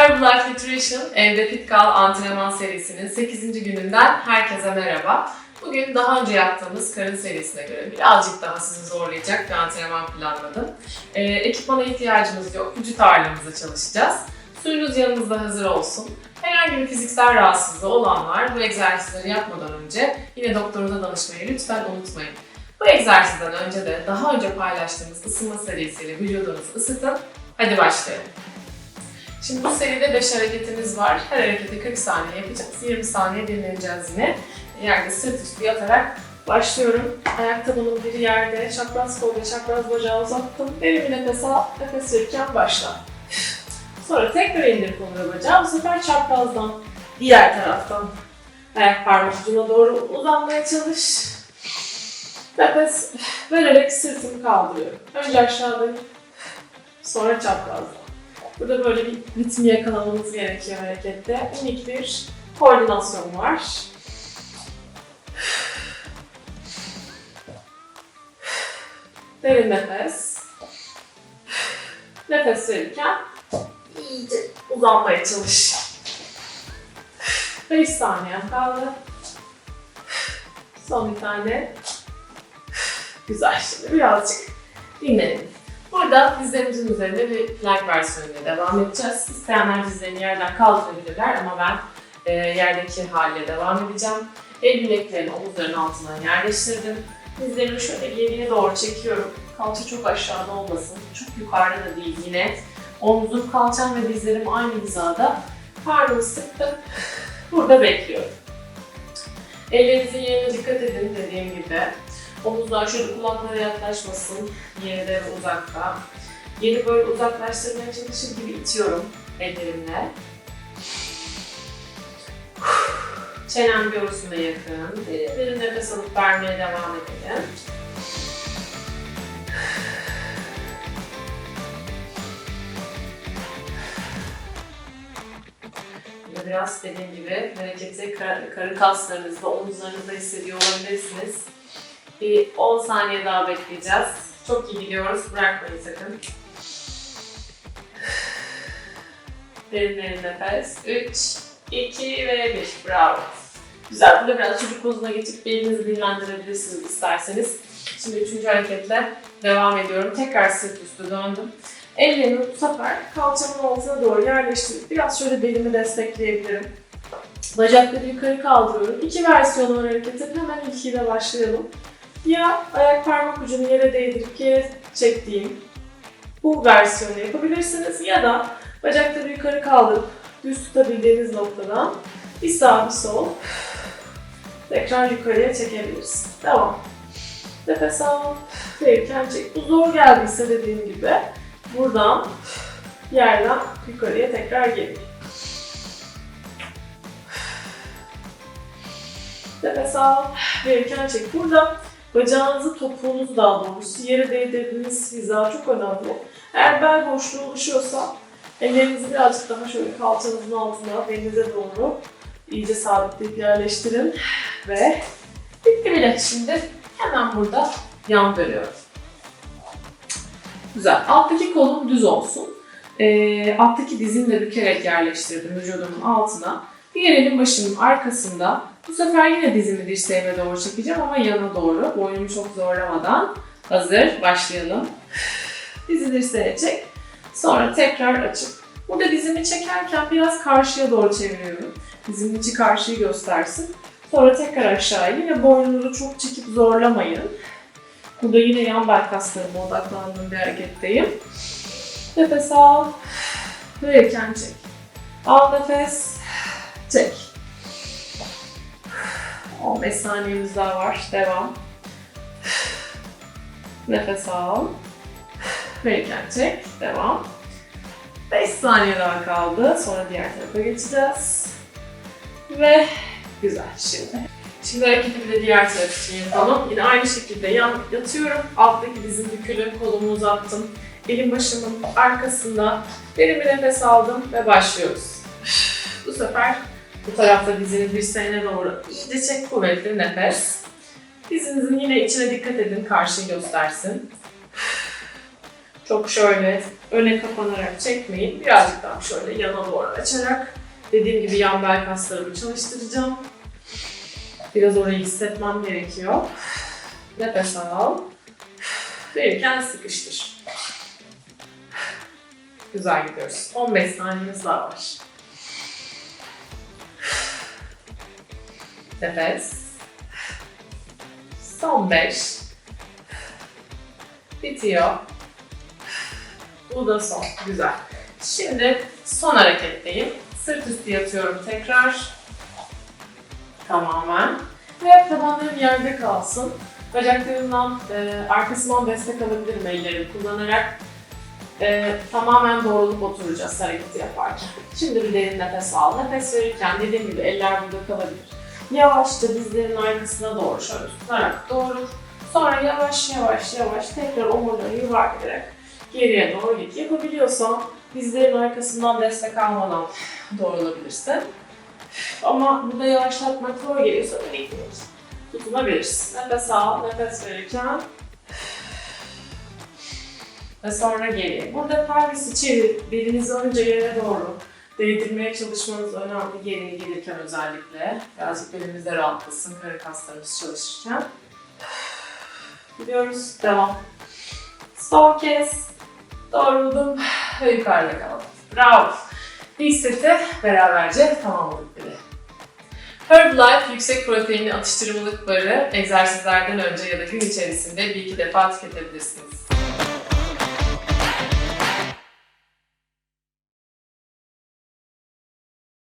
Herbalife Nutrition Evde Fit Kal antrenman serisinin 8. gününden herkese merhaba. Bugün daha önce yaptığımız karın serisine göre birazcık daha sizi zorlayacak bir antrenman planladım. Ee, ekipmana ihtiyacımız yok, vücut ağırlığımızla çalışacağız. Suyunuz yanınızda hazır olsun. Herhangi bir fiziksel rahatsızlığı olanlar bu egzersizleri yapmadan önce yine doktorunuza danışmayı lütfen unutmayın. Bu egzersizden önce de daha önce paylaştığımız ısınma serisiyle vücudunuzu ısıtın. Hadi başlayalım. Şimdi bu seride 5 hareketimiz var. Her hareketi 40 saniye yapacağız. 20 saniye dinleneceğiz yine. Yerde sırt üstü yatarak başlıyorum. Ayak tabanım bir yerde. Çapraz kolda çapraz bacağı uzattım. Derin nefes al. Nefes verirken başla. Sonra tekrar indir kolunu bacağı. Bu sefer çaprazdan diğer taraftan ayak parmak ucuna doğru uzanmaya çalış. Nefes vererek sırtımı kaldırıyorum. Önce aşağıdayım. Sonra çaprazdan. Burada böyle bir ritmi yakalamamız gerekiyor harekette. Unik bir koordinasyon var. Derin nefes. Nefes verirken iyice uzanmaya çalış. 5 saniye kaldı. Son bir tane. Güzel. Şimdi birazcık dinlenelim. Burada dizlerimizin üzerinde bir plank versiyonuyla devam edeceğiz. İsteyenler dizlerini yerden kaldırabilirler ama ben e, yerdeki haliyle devam edeceğim. El bileklerini omuzların altına yerleştirdim. Dizlerimi şöyle geriye doğru çekiyorum. Kalça çok aşağıda olmasın. Çok yukarıda da değil yine. Omzum, kalçam ve dizlerim aynı hizada. Karnımı sıktım. Burada bekliyorum. Ellerinizin yerine dikkat edin dediğim gibi. Omuzlar şöyle kulaklara yaklaşmasın. Yerinde ve uzakta. Yeri böyle uzaklaştırmaya çalışır gibi itiyorum ellerimle. Çenem göğsüme yakın. Derin derin nefes alıp vermeye devam edelim. Biraz dediğim gibi hareketi kar- karın kaslarınızda, omuzlarınızda hissediyor olabilirsiniz. Bir 10 saniye daha bekleyeceğiz. Çok iyi gidiyoruz. Bırakmayın sakın. Derin derin nefes. 3, 2 ve 1. Bravo. Güzel. Burada biraz çocuk pozuna geçip belinizi dinlendirebilirsiniz isterseniz. Şimdi üçüncü hareketle devam ediyorum. Tekrar sırt üstü döndüm. Ellerimi bu sefer kalçamın altına doğru yerleştirip biraz şöyle belimi destekleyebilirim. Bacakları yukarı kaldırıyorum. İki versiyon var hareketin. Hemen ilkiyle başlayalım. Ya ayak parmak ucunu yere değdirip yere çektiğim bu versiyonu yapabilirsiniz ya da bacakları yukarı kaldırıp düz tutabildiğiniz noktadan bir sağ bir sol tekrar yukarıya çekebiliriz. Devam. Nefes al. Verirken çek. Bu zor geldiyse dediğim gibi buradan yerden yukarıya tekrar gelin. Nefes al. Verirken çek. Burada Bacağınızı, topuğunuzu daha doğrusu yere değdirdiğiniz hiza çok önemli. Eğer bel boşluğu oluşuyorsa ellerinizi birazcık daha şöyle kalçanızın altına, belinize doğru iyice sabitleyip yerleştirin. Ve bitti bile. Şimdi hemen burada yan veriyorum. Güzel. Alttaki kolum düz olsun. Ee, alttaki dizimi de bükerek yerleştirdim vücudumun altına. Diğer elim başımın arkasında. Bu sefer yine dizimi dirseğime doğru çekeceğim ama yana doğru. Boynumu çok zorlamadan. Hazır. Başlayalım. Dizi dirseğe çek. Sonra tekrar açıp. Burada dizimi çekerken biraz karşıya doğru çeviriyorum. Dizimin içi karşıyı göstersin. Sonra tekrar aşağı. Yine boynunuzu çok çekip zorlamayın. Burada yine yan bel kaslarıma odaklandığım bir hareketteyim. Nefes al. Verirken çek. Al nefes. 15 saniyemiz daha var. Devam. Nefes al. Verirken çek. Devam. 5 saniye daha kaldı. Sonra diğer tarafa geçeceğiz. Ve güzel şimdi. Şimdi hareketi bir de diğer taraf için yapalım. Yine aynı şekilde yan yatıyorum. Alttaki dizim bükülü, kolumu uzattım. Elim başımın arkasında. Derin bir nefes aldım ve başlıyoruz. Bu sefer bu tarafta dizinin dirseğine doğru iyice çek kuvvetli nefes. Dizinizin yine içine dikkat edin karşıyı göstersin. Çok şöyle öne kapanarak çekmeyin. Birazcık daha şöyle yana doğru açarak dediğim gibi yan bel kaslarımı çalıştıracağım. Biraz orayı hissetmem gerekiyor. Nefes al. Verirken sıkıştır. Güzel gidiyoruz. 15 saniyemiz daha var. Nefes. Son 5. Bitiyor. Bu da son. Güzel. Şimdi son hareketteyim. Sırt üstü yatıyorum tekrar. Tamamen. Ve tabanlarım yerde kalsın. Bacaklarımdan, e, arkasından destek alabilirim ellerimi kullanarak. E, tamamen doğrulup oturacağız hareketi yaparken. Şimdi bir derin nefes al. Nefes verirken dediğim gibi eller burada kalabilir. Yavaşça dizlerin arkasına doğru şöyle tutarak doğru. Sonra yavaş yavaş yavaş tekrar omurları yuvarlayarak geriye doğru git. Yapabiliyorsan dizlerin arkasından destek almadan doğrulabilirsin. Ama burada yavaşlatmak zor geliyorsa öyle gidiyoruz. Tutunabilirsin. Nefes al, nefes verirken ve sonra geri. Burada pelvisi çevirip belinizi önce yere doğru değdirmeye çalışmanız önemli geriye gelirken özellikle. Birazcık belimizde rahatlasın karın kaslarımız çalışırken. Gidiyoruz. Devam. Son kez doğruldum ve yukarıda kaldım. Bravo. İlk seti beraberce tamamladık bile. Herbalife yüksek proteinli atıştırmalıkları egzersizlerden önce ya da gün içerisinde bir iki defa tüketebilirsiniz.